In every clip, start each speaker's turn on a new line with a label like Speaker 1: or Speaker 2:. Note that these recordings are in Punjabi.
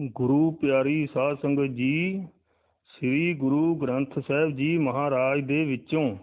Speaker 1: ਗੁਰੂ ਪਿਆਰੀ ਸਾਧ ਸੰਗਤ ਜੀ, ਸ੍ਰੀ ਗੁਰੂ ਗ੍ਰੰਥ ਸਾਹਿਬ ਜੀ ਮਹਾਰਾਜ ਦੇ ਵਿੱਚੋਂ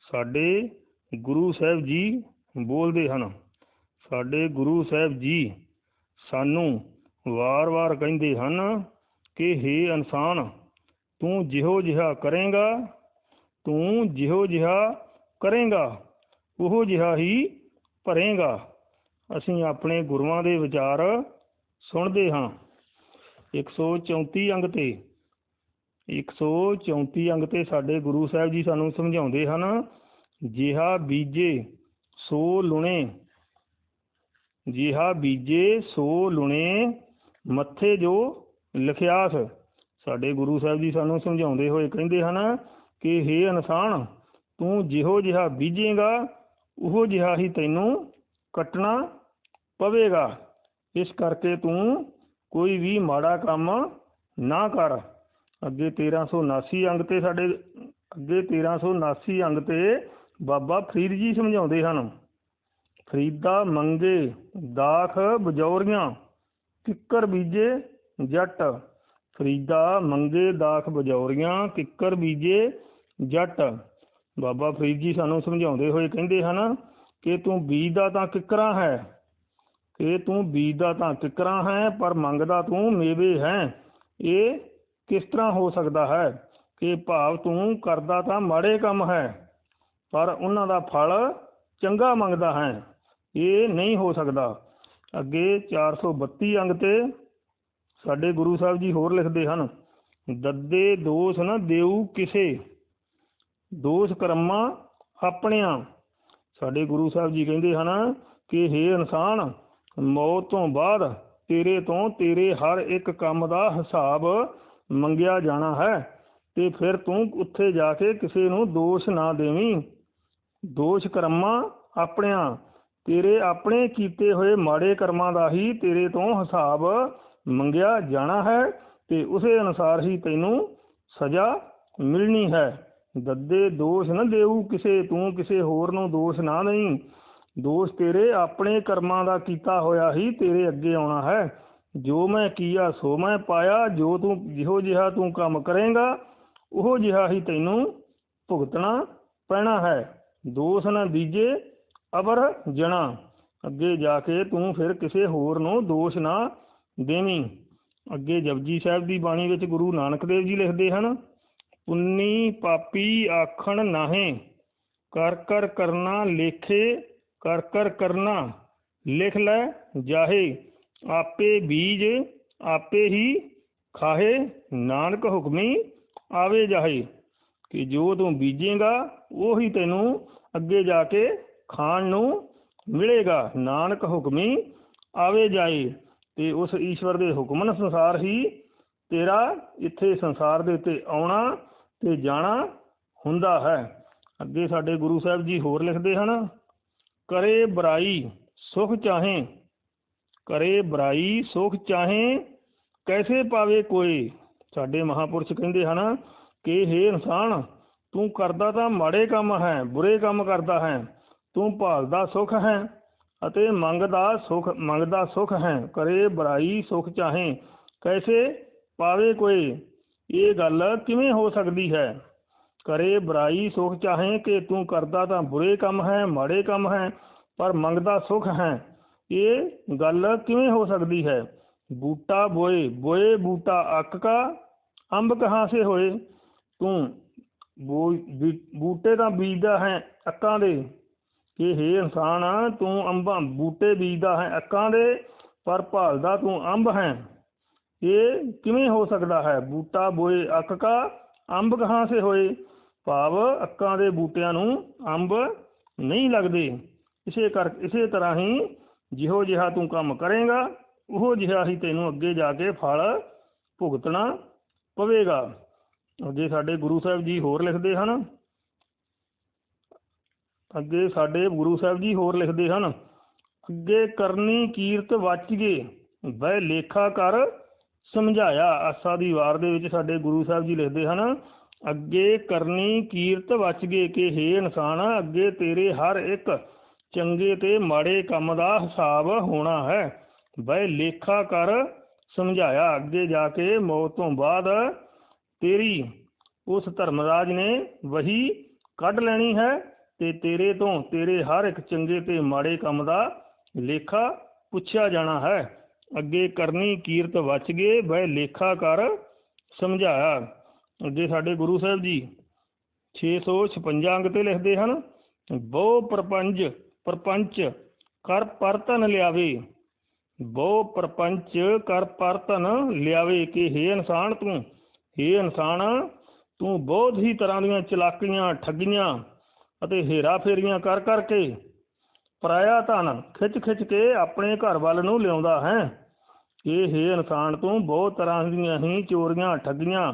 Speaker 1: ਸਾਡੇ ਗੁਰੂ ਸਾਹਿਬ ਜੀ ਬੋਲਦੇ ਹਨ। ਸਾਡੇ ਗੁਰੂ ਸਾਹਿਬ ਜੀ ਸਾਨੂੰ ਵਾਰ-ਵਾਰ ਕਹਿੰਦੇ ਹਨ ਕਿ हे ਇਨਸਾਨ, ਤੂੰ ਜਿਹੋ ਜਿਹਾ ਕਰੇਗਾ, ਤੂੰ ਜਿਹੋ ਜਿਹਾ ਕਰੇਗਾ, ਉਹੋ ਜਿਹਾ ਹੀ ਭਰੇਗਾ। ਅਸੀਂ ਆਪਣੇ ਗੁਰੂਆਂ ਦੇ ਵਿਚਾਰ ਸੁਣਦੇ ਹਾਂ। 134 ਅੰਗ ਤੇ 134 ਅੰਗ ਤੇ ਸਾਡੇ ਗੁਰੂ ਸਾਹਿਬ ਜੀ ਸਾਨੂੰ ਸਮਝਾਉਂਦੇ ਹਨ, ਜਿਹਾ ਬੀਜੇ ਸੋ ਲੁਣੇ, ਜਿਹਾ ਬੀਜੇ ਸੋ ਲੁਣੇ, ਮੱਥੇ ਜੋ ਲਿਖਿਆਸ। ਸਾਡੇ ਗੁਰੂ ਸਾਹਿਬ ਜੀ ਸਾਨੂੰ ਸਮਝਾਉਂਦੇ ਹੋਏ ਕਹਿੰਦੇ ਹਨ ਕਿ हे ਇਨਸਾਨ, ਤੂੰ ਜਿਹੋ ਜਿਹਾ ਬੀਜੇਗਾ, ਉਹ ਜਿਹਾ ਹੀ ਤੈਨੂੰ ਕੱਟਣਾ ਪਵੇਗਾ। ਇਸ ਕਰਕੇ ਤੂੰ ਕੋਈ ਵੀ ਮਾੜਾ ਕੰਮ ਨਾ ਕਰ। ਅੱਗੇ 1379 ਅੰਗ ਤੇ ਸਾਡੇ, ਅੱਗੇ 1379 ਅੰਗ ਤੇ ਬਾਬਾ ਫਰੀਦ ਜੀ ਸਮਝਾਉਂਦੇ ਹਨ, ਫਰੀਦਾ ਮੰਗੇ, ਦਾਖ ਬਜੌਰੀਆਂ, ਕਿੱਕਰ ਬੀਜੇ, ਜੱਟ। ਫਰੀਦਾ ਮੰਗੇ, ਦਾਖ ਬਜੌਰੀਆਂ, ਕਿੱਕਰ ਬੀਜੇ, ਜੱਟ। ਬਾਬਾ ਫਰੀਦ ਜੀ ਸਾਨੂੰ ਸਮਝਾਉਂਦੇ ਹੋਏ ਕਹਿੰਦੇ ਹਨ ਕਿ ਤੂੰ ਬੀਜ ਦਾ ਤਾਂ ਕਿੱਕਰਾਂ ਹੈ। ਕਿ ਤੂੰ ਬੀਜਦਾ ਤਾਂ ਕਿੱਕਰਾਂ ਹੈ, ਪਰ ਮੰਗਦਾ ਤੂੰ ਮੇਵੇ ਹੈ। ਇਹ ਕਿਸ ਤਰ੍ਹਾਂ ਹੋ ਸਕਦਾ ਹੈ ਕਿ ਭਾਵ ਤੂੰ ਕਰਦਾ ਤਾਂ ਮਾੜੇ ਕੰਮ ਹੈ, ਪਰ ਉਹਨਾਂ ਦਾ ਫਲ ਚੰਗਾ ਮੰਗਦਾ ਹੈ। ਇਹ ਨਹੀਂ ਹੋ ਸਕਦਾ। ਅੱਗੇ 432 ਅੰਗ ਤੇ ਸਾਡੇ ਗੁਰੂ ਸਾਹਿਬ ਜੀ ਹੋਰ ਲਿਖਦੇ ਹਨ, ਦੱਦੇ ਦੋਸ਼ ਨਾ ਦੇਉ ਕਿਸੇ, ਦੋਸ਼ ਕਰਮਾਂ ਆਪਣਿਆਂ। ਸਾਡੇ ਗੁਰੂ ਸਾਹਿਬ ਜੀ ਕਹਿੰਦੇ ਹਨ ਕਿ हे ਇਨਸਾਨ ਮੌਤ ਤੋਂ ਬਾਅਦ ਤੇਰੇ ਤੋਂ ਤੇਰੇ ਹਰ ਇੱਕ ਕੰਮ ਦਾ ਹਿਸਾਬ ਮੰਗਿਆ ਜਾਣਾ ਹੈ ਤੇ ਫਿਰ ਤੂੰ ਉੱਥੇ ਜਾ ਕੇ ਕਿਸੇ ਨੂੰ ਦੋਸ਼ ਨਾ ਦੇਵੀਂ। ਦੋਸ਼ ਕਰਮਾਂ ਆਪਣਿਆਂ, ਤੇਰੇ ਆਪਣੇ ਕੀਤੇ ਹੋਏ ਮਾੜੇ ਕਰਮਾਂ ਦਾ ਹੀ ਤੇਰੇ ਤੋਂ ਹਿਸਾਬ ਮੰਗਿਆ ਜਾਣਾ ਹੈ ਤੇ ਉਸੇ ਅਨੁਸਾਰ ਹੀ ਤੈਨੂੰ ਸਜ਼ਾ ਮਿਲਣੀ ਹੈ। ਦੱਦੇ ਦੋਸ਼ ਨਾ ਦੇਊ ਕਿਸੇ, ਤੂੰ ਕਿਸੇ ਹੋਰ ਨੂੰ ਦੋਸ਼ ਨਾ ਨਹੀਂ ਦੋਸ਼ ਤੇਰੇ ਆਪਣੇ ਕਰਮਾਂ ਦਾ ਕੀਤਾ ਹੋਇਆ ਹੀ ਤੇਰੇ ਅੱਗੇ ਆਉਣਾ ਹੈ। ਜੋ ਮੈਂ ਕੀਆ, ਸੋ ਮੈਂ ਪਾਇਆ। ਜੋ ਤੂੰ, ਜਿਹੋ ਜਿਹਾ ਤੂੰ ਕੰਮ ਕਰੇਗਾ, ਉਹ ਜਿਹਾ ਹੀ ਤੈਨੂੰ ਭੁਗਤਣਾ ਪੈਣਾ ਹੈ। ਦੋਸ਼ ਨਾ ਬੀਜੇ ਅਬਰ ਜਣਾ। ਅੱਗੇ ਜਾ ਕੇ ਤੂੰ ਫਿਰ ਕਿਸੇ ਹੋਰ ਨੂੰ ਦੋਸ਼ ਨਾ ਦੇਵੀਂ। ਅੱਗੇ ਜਪਜੀ ਸਾਹਿਬ ਦੀ ਬਾਣੀ ਵਿੱਚ ਗੁਰੂ ਨਾਨਕ ਦੇਵ ਜੀ ਲਿਖਦੇ ਹਨ, ਪੁੰਨੀ ਪਾਪੀ ਆਖਣ ਨਾਹੇ, ਕਰ ਕਰ ਕਰਨਾ ਲੇਖੇ ਕਰ ਕਰ ਕਰਨਾ। ਲਿਖ ਲੈ, ਜਾਹੇ, ਆਪੇ ਬੀਜ, ਆਪੇ ਹੀ ਖਾਹੇ। ਨਾਨਕ ਹੁਕਮੀ ਆਵੇ ਜਾਹੇ, ਕਿ ਜੋ ਤੂੰ ਬੀਜੇਗਾ, ਉਹ ਤੈਨੂੰ ਅੱਗੇ ਜਾ ਕੇ ਖਾਣ ਨੂੰ ਮਿਲੇਗਾ। ਨਾਨਕ ਹੁਕਮੀ ਆਵੇ ਜਾਏ ਤੇ ਉਸ ਈਸ਼ਵਰ ਦੇ ਹੁਕਮ ਅਨੁਸਾਰ ਹੀ ਤੇਰਾ ਇੱਥੇ ਸੰਸਾਰ ਦੇ ਉੱਤੇ ਆਉਣਾ ਤੇ ਜਾਣਾ ਹੁੰਦਾ ਹੈ। ਅੱਗੇ ਸਾਡੇ ਗੁਰੂ ਸਾਹਿਬ ਜੀ ਹੋਰ ਲਿਖਦੇ ਹਨ ਕਰੇ ਬੁਰਾਈ ਸੁਖ ਚਾਹੇ, ਕਰੇ ਬੁਰਾਈ ਸੁਖ ਚਾਹੇ, ਕੈਸੇ ਪਾਵੇ ਕੋਈ? ਸਾਡੇ ਮਹਾਪੁਰਸ਼ ਕਹਿੰਦੇ ਹਨ ਕਿ हे ਇਨਸਾਨ, ਤੂੰ ਕਰਦਾ ਤਾਂ ਮਾੜੇ ਕੰਮ ਹੈ, ਬੁਰੇ ਕੰਮ ਕਰਦਾ ਹੈ, ਤੂੰ ਭਾਲਦਾ ਸੁਖ ਹੈ ਅਤੇ ਮੰਗਦਾ ਸੁਖ ਮੰਗਦਾ ਸੁਖ ਹੈ, ਕਰੇ ਬੁਰਾਈ ਸੁਖ ਚਾਹੇ, ਕੈਸੇ ਪਾਵੇ ਕੋਈ? ਇਹ ਗੱਲ ਕਿਵੇਂ ਹੋ ਸਕਦੀ ਹੈ? ਕਰੇ ਬੁਰਾਈ ਸੁਖ ਚਾਹੇ ਕਿ ਤੂੰ ਕਰਦਾ ਤਾਂ ਬੁਰੇ ਕੰਮ ਹੈ, ਮਾੜੇ ਕੰਮ ਹੈ, ਪਰ ਮੰਗਦਾ ਸੁਖ ਹੈ। ਇਹ ਗੱਲ ਕਿਵੇਂ ਹੋ ਸਕਦੀ ਹੈ? ਬੂਟਾ ਬੋਏ ਬੋਏ ਬੂਟਾ ਅੱਕ ਕਾ, ਅੰਬ ਕਹਾਂ ਸੇ ਹੋਏ? ਤੂੰ ਬੂਟੇ ਤਾਂ ਬੀਜਦਾ ਹੈ ਅੱਕਾਂ ਦੇ। ਕਿ हे ਇਨਸਾਨ, ਤੂੰ ਅੰਬਾਂ, ਬੂਟੇ ਬੀਜਦਾ ਹੈ ਅੱਕਾਂ ਦੇ, ਪਰ ਭਾਲਦਾ ਤੂੰ ਅੰਬ ਹੈ। ਇਹ ਕਿਵੇਂ ਹੋ ਸਕਦਾ ਹੈ? ਬੂਟਾ ਬੋਏ ਅੱਕ ਕਾ, ਅੰਬ ਕਹਾਂ ਸੇ ਹੋਏ? ਭਾਵ ਅੱਕਾਂ ਦੇ ਬੂਟਿਆਂ ਨੂੰ ਅੰਬ ਨਹੀਂ ਲੱਗਦੇ। ਇਸੇ ਕਰ, ਇਸੇ ਤਰ੍ਹਾਂ ਹੀ ਜਿਹੋ ਜਿਹਾ ਤੂੰ ਕੰਮ ਕਰੇਗਾ, ਉਹ ਜਿਹਾ ਹੀ ਤੈਨੂੰ ਅੱਗੇ ਜਾ ਕੇ ਫਲ ਭੁਗਤਣਾ ਪਵੇਗਾ। ਅੱਗੇ ਸਾਡੇ ਗੁਰੂ ਸਾਹਿਬ ਜੀ ਹੋਰ ਲਿਖਦੇ ਹਨ। ਅੱਗੇ ਸਾਡੇ ਗੁਰੂ ਸਾਹਿਬ ਜੀ ਹੋਰ ਲਿਖਦੇ ਹਨ, ਅੱਗੇ ਕਰਨੀ ਕੀਰਤ ਵਚ ਗਏ ਬੈ ਲੇਖਾ ਕਰ ਸਮਝਾਇਆ। ਆਸਾ ਦੀ ਵਾਰ ਦੇ ਵਿੱਚ ਸਾਡੇ ਗੁਰੂ ਸਾਹਿਬ ਜੀ ਲਿਖਦੇ ਹਨ ਅੱਗੇ ਕਰਨੀ ਕੀਰਤ ਵਚ ਗਏ ਕਿ हे ਇਨਸਾਨ, ਅੱਗੇ ਤੇਰੇ ਹਰ ਇੱਕ ਚੰਗੇ ਤੇ ਮਾੜੇ ਕੰਮ ਦਾ ਹਿਸਾਬ ਹੋਣਾ ਹੈ। ਬਈ ਲੇਖਾ ਕਰ, ਸਮਝਾਇਆ ਅੱਗੇ ਜਾ ਕੇ ਮੌਤ ਤੋਂ ਬਾਅਦ ਤੇਰੀ, ਉਸ ਧਰਮਰਾਜ ਨੇ ਵਹੀ ਕੱਢ ਲੈਣੀ ਹੈ ਤੇ ਤੇਰੇ ਤੋਂ ਤੇਰੇ ਹਰ ਇੱਕ ਚੰਗੇ ਤੇ ਮਾੜੇ ਕੰਮ ਦਾ ਲੇਖਾ ਪੁੱਛਿਆ ਜਾਣਾ ਹੈ। ਅੱਗੇ ਕਰਨੀ ਕੀਰਤ ਵਚ ਗਏ ਬੈ ਲੇਖਾ ਕਰ, ਸਮਝਾਇਆ ਅੱਗੇ ਸਾਡੇ ਗੁਰੂ ਸਾਹਿਬ ਜੀ 656 ਅੰਗ ਤੇ ਲਿਖਦੇ ਹਨ, ਬਹੁ ਪ੍ਰਪੰਚ ਪ੍ਰਪੰਚ ਕਰ ਪਰਤਨ ਲਿਆਵੇ। ਬਹੁ ਪ੍ਰਪੰਚ ਕਰ ਪਰਤਨ ਲਿਆਵੇ ਕਿ ਹੇ ਇਨਸਾਨ ਤੂੰ, ਹੇ ਇਨਸਾਨ, ਤੂੰ ਬਹੁਤ ਹੀ ਤਰ੍ਹਾਂ ਦੀਆਂ ਚਲਾਕੀਆਂ ਠੱਗੀਆਂ ਅਤੇ ਹੇਰਾ ਫੇਰੀਆਂ ਕਰ ਕਰਕੇ ਪਰਾਇਆ ਧਨ ਖਿੱਚ ਖਿੱਚ ਕੇ ਆਪਣੇ ਘਰ ਵੱਲ ਨੂੰ ਲਿਆਉਂਦਾ ਹੈ। ਇਹ ਹੇ ਇਨਸਾਨ ਤੂੰ ਬਹੁਤ ਤਰ੍ਹਾਂ ਦੀਆਂ ਹੀ ਚੋਰੀਆਂ, ਠੱਗੀਆਂ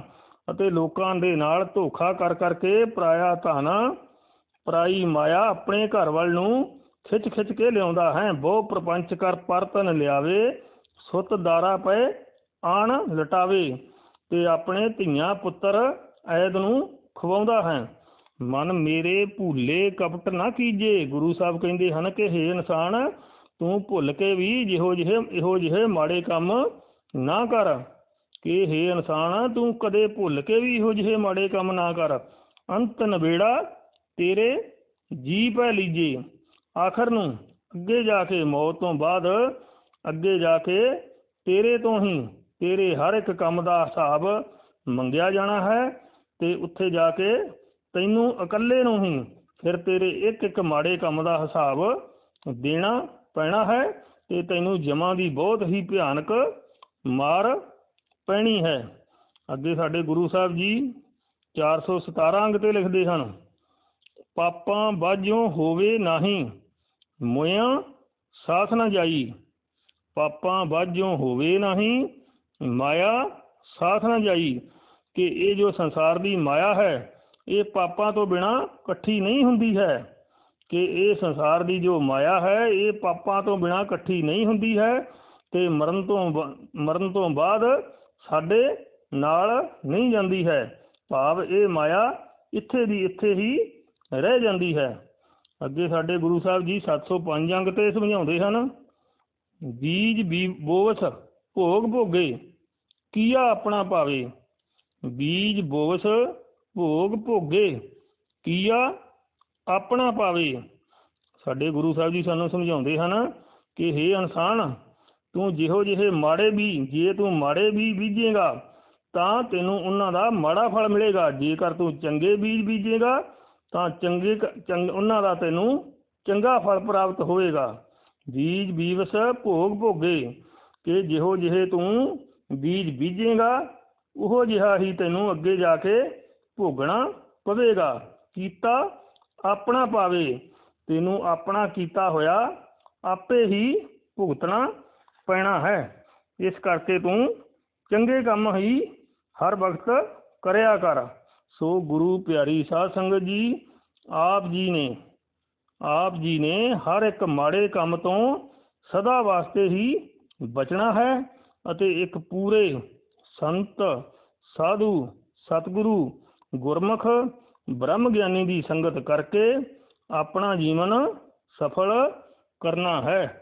Speaker 1: ਅਤੇ ਲੋਕਾਂ ਦੇ ਨਾਲ ਧੋਖਾ ਕਰ ਕਰਕੇ ਪਰਾਇਆ ਧਨ, ਪਰਾਈ ਮਾਇਆ ਆਪਣੇ ਘਰ ਵੱਲ ਨੂੰ ਖਿੱਚ ਖਿੱਚ ਕੇ ਲਿਆਉਂਦਾ ਹੈ। ਬਹੁ ਪ੍ਰਪੰਚ ਕਰ ਪਰਤਨ ਲਿਆਵੇ, ਸੁੱਤ ਦਾਰਾ ਪਏ ਆਣ ਲਟਾਵੇ ਤੇ ਆਪਣੇ ਧੀਆਂ ਪੁੱਤਰ ਐਦ ਨੂੰ ਖਵਾਉਂਦਾ ਹੈ। ਮਨ ਮੇਰੇ ਭੂਲੇ ਕਪਟ ਨਾ ਕੀਜੇ, ਗੁਰੂ ਸਾਹਿਬ ਕਹਿੰਦੇ ਹਨ ਕਿ, ਹੇ ਇਨਸਾਨ, ਤੂੰ ਭੁੱਲ ਕੇ ਵੀ ਜਿਹੋ ਜਿਹੇ, ਇਹੋ ਜਿਹੇ ਮਾੜੇ ਕੰਮ ਨਾ ਕਰ। ਕਿ ਹੇ ਇਨਸਾਨ, ਤੂੰ ਕਦੇ ਭੁੱਲ ਕੇ ਵੀ ਇਹੋ ਜਿਹੇ ਮਾੜੇ ਕੰਮ ਨਾ ਕਰ। ਅੰਤ ਨਵੇੜਾ ਤੇਰੇ ਜੀ ਪੈ ਲੀਜੇ। ਆਖਰ ਨੂੰ ਅੱਗੇ ਜਾ ਕੇ ਮੌਤ ਤੋਂ ਬਾਅਦ ਅੱਗੇ ਜਾ ਕੇ ਤੇਰੇ ਤੋਂ ਹੀ ਤੇਰੇ ਹਰ ਇੱਕ ਕੰਮ ਦਾ ਹਿਸਾਬ ਮੰਗਿਆ ਜਾਣਾ ਹੈ ਤੇ ਉੱਥੇ ਜਾ ਕੇ ਤੈਨੂੰ ਇਕੱਲੇ ਨੂੰ ਹੀ ਫਿਰ ਤੇਰੇ ਇੱਕ ਇੱਕ ਮਾੜੇ ਕੰਮ ਦਾ ਹਿਸਾਬ ਦੇਣਾ ਪੈਣਾ ਹੈ ਤੇ ਤੈਨੂੰ ਜਮਾਂ ਦੀ ਬਹੁਤ ਹੀ ਭਿਆਨਕ ਮਾਰ ਪੈਣੀ ਹੈ। ਅੱਗੇ ਸਾਡੇ ਗੁਰੂ ਸਾਹਿਬ ਜੀ 417 ਅੰਗ ਤੇ ਲਿਖਦੇ ਹਨ, ਪਾਪਾਂ ਬਾਝੋਂ ਹੋਵੇ ਨਹੀਂ, ਮੋਇਆ ਸਾਥ ਨਾ ਜਾਈ। ਪਾਪਾਂ ਬਾਝੋਂ ਹੋਵੇ ਨਹੀਂ, ਮਾਇਆ ਸਾਥ ਨਾ ਜਾਈ। ਕਿ ਇਹ ਜੋ ਸੰਸਾਰ ਦੀ ਮਾਇਆ ਹੈ, ਇਹ ਪਾਪਾਂ ਤੋਂ ਬਿਨਾ ਇਕੱਠੀ ਨਹੀਂ ਹੁੰਦੀ ਹੈ। ਕਿ ਇਹ ਸੰਸਾਰ ਦੀ ਜੋ ਮਾਇਆ ਹੈ, ਇਹ ਪਾਪਾਂ ਤੋਂ ਬਿਨਾ ਇਕੱਠੀ ਨਹੀਂ ਹੁੰਦੀ ਹੈ। ਤੇ ਮਰਨ ਤੋਂ ਬ- ਮਰਨ ਤੋਂ ਬਾਅਦ ਸਾਡੇ ਨਾਲ ਨਹੀਂ ਜਾਂਦੀ ਹੈ। ਭਾਵ ਇਹ ਮਾਇਆ ਇੱਥੇ ਦੀ ਇੱਥੇ ਹੀ ਰਹਿ ਜਾਂਦੀ ਹੈ। ਅੱਗੇ ਸਾਡੇ ਗੁਰੂ ਸਾਹਿਬ ਜੀ 705 ਅੰਗ ਤੇ ਸਮਝਾਉਂਦੇ ਹਨ, ਬੀਜ ਬੀ ਬੋਵਸ ਭੋਗ ਭੋਗੇ, ਕੀਆ ਆਪਣਾ ਪਾਵੇ ਬੀਜ ਬੋਵਸ ਭੋਗ ਭੋਗੇ, ਕੀਆ ਆਪਣਾ ਪਾਵੇ ਸਾਡੇ ਗੁਰੂ ਸਾਹਿਬ ਜੀ ਸਾਨੂੰ ਸਮਝਾਉਂਦੇ ਹਨ ਕਿ हे ਇਨਸਾਨ ਤੂੰ ਜਿਹੋ ਜਿਹੇ ਮਾੜੇ ਵੀ, ਜੇ ਤੂੰ ਮਾੜੇ ਵੀ ਬੀਜੇਗਾ, ਤਾਂ ਤੈਨੂੰ ਉਹਨਾਂ ਦਾ ਮਾੜਾ ਫਲ ਮਿਲੇਗਾ। ਜੇਕਰ ਤੂੰ ਚੰਗੇ ਬੀਜ ਬੀਜੇਗਾ, ਤਾਂ ਚੰਗੇ ਉਹਨਾਂ ਦਾ ਤੈਨੂੰ ਚੰਗਾ ਫਲ ਪ੍ਰਾਪਤ ਹੋਵੇਗਾ। ਬੀਜ ਬੀਵਸ ਭੋਗ ਭੋਗੇ, ਕਿ ਜਿਹੋ ਜਿਹੇ ਤੂੰ ਬੀਜ ਬੀਜੇਗਾ, ਉਹੋ ਜਿਹਾ ਹੀ ਤੈਨੂੰ ਅੱਗੇ ਜਾ ਕੇ ਭੋਗਣਾ ਪਵੇਗਾ। ਕੀਤਾ ਆਪਣਾ ਪਾਵੇ, ਤੈਨੂੰ ਆਪਣਾ ਕੀਤਾ ਹੋਇਆ ਆਪੇ ਹੀ ਭੁਗਤਣਾ ਪੈਣਾ ਹੈ। ਇਸ ਕਰਕੇ ਤੂੰ ਚੰਗੇ ਕੰਮ ਹੀ ਹਰ ਵਕਤ ਕਰਿਆ ਕਰ। ਸੋ ਗੁਰੂ ਪਿਆਰੀ ਸਾਧ ਸੰਗਤ ਜੀ, ਆਪ ਜੀ ਨੇ, ਆਪ ਜੀ ਨੇ ਹਰ ਇੱਕ ਮਾੜੇ ਕੰਮ ਤੋਂ ਸਦਾ ਵਾਸਤੇ ਹੀ ਬਚਣਾ ਹੈ ਅਤੇ ਇੱਕ ਪੂਰੇ ਸੰਤ, ਸਾਧੂ, ਸਤਿਗੁਰੂ, ਗੁਰਮੁਖ ਬ੍ਰਹਮ ਗਿਆਨੀ ਦੀ ਸੰਗਤ ਕਰਕੇ ਆਪਣਾ ਜੀਵਨ ਸਫਲ ਕਰਨਾ ਹੈ।